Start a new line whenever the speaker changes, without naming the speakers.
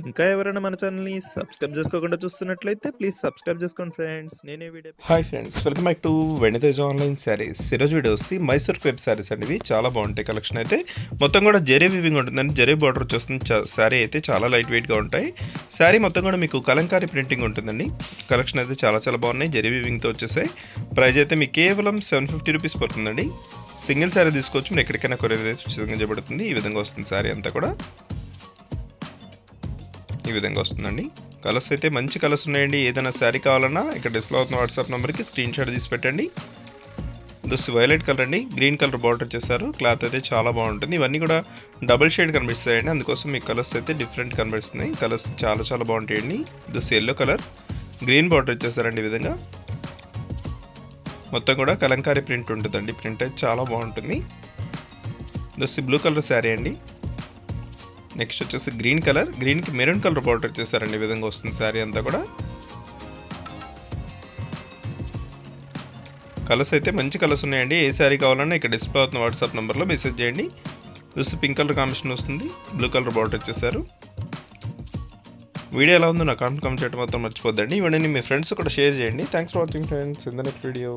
ఇంకా ఎవరైనా మన ఛానల్‌ని సబ్స్క్రైబ్ చేసుకోకుండా చూస్తున్నట్లయితే ప్లీజ్ సబ్స్క్రైబ్ చేసుకోండి ఫ్రెండ్స్. నేనే video
hi friends welcome back to Venitej online saris ఈరోజు వీడియో వచ్చి మైసూర్ క్రేప్ శారీస్ అనేవి చాలా బాగుంటాయి కలెక్షన్ అయితే. మొత్తం కూడా జరీ వివింగ్ ఉంటుందండి. జెరీ బార్డర్ వచ్చేస్తుంది సారీ శారీ అయితే చాలా లైట్ వెయిట్గా ఉంటాయి. శారీ మొత్తం కూడా మీకు కలంకారీ ప్రింటింగ్ ఉంటుందండి. కలెక్షన్ అయితే చాలా చాలా బాగున్నాయి. జరీ వివింగ్తో వచ్చేసాయి. ప్రైస్ అయితే మీకు కేవలం సెవెన్ ఫిఫ్టీ రూపీస్ పడుతుందండి. సింగిల్ శారీ తీసుకోవచ్చు. మీరు ఎక్కడికైనా కొరియర్ అయితే ఉచితంగా చేయబడుతుంది ఈ విధంగా వస్తుంది శారీ అంతా కూడా. ఈ విధంగా వస్తుందండి. కలర్స్ అయితే మంచి కలర్స్ ఉన్నాయండి. ఏదైనా శారీ కావాలన్నా ఇక్కడ డిస్ప్లే అవుతున్న వాట్సాప్ నెంబర్కి స్క్రీన్ షాట్ తీసి పెట్టండి. దిస్ వైలెట్ కలర్ అండి. గ్రీన్ కలర్ బార్డర్ చేశారు. క్లాత్ అయితే చాలా బాగుంటుంది. ఇవన్నీ కూడా డబుల్ షేడ్ కనిపిస్తాయండి. అందుకోసం మీకు కలర్స్ అయితే డిఫరెంట్ కనిపిస్తున్నాయి. కలర్స్ చాలా చాలా బాగుంటాయండి. This yellow colour. Green border ఇచ్చేసారండి ఈ విధంగా. మొత్తం కూడా కలంకారీ ప్రింట్ ఉంటుందండి. ప్రింట్ అయితే చాలా బాగుంటుంది. దిస్ బ్లూ కలర్ శారీ అండి. నెక్స్ట్ వచ్చేసి గ్రీన్ కలర్. గ్రీన్కి మెరూన్ కలర్ బార్డర్ వచ్చేసారండి ఈ విధంగా వస్తుంది శారీ అంతా కూడా. కలర్స్ అయితే మంచి కలర్స్ ఉన్నాయండి. ఏ శారీ కావాలన్నా ఇక్కడ డిస్ప్లే అవుతున్న వాట్సాప్ నెంబర్లో మెసేజ్ చేయండి. చూస్తే పింక్ కలర్ కాంబినేషన్ వస్తుంది. బ్లూ కలర్ బార్డర్ వచ్చేసారు వీడియో ఎలా ఉందో నా కామెంట్ కామెంట్ చేయడం మొత్తం మర్చిపోద్దండి. ఇవన్నీ మీ ఫ్రెండ్స్ కూడా షేర్ చేయండి. Thanks for watching friends in the next video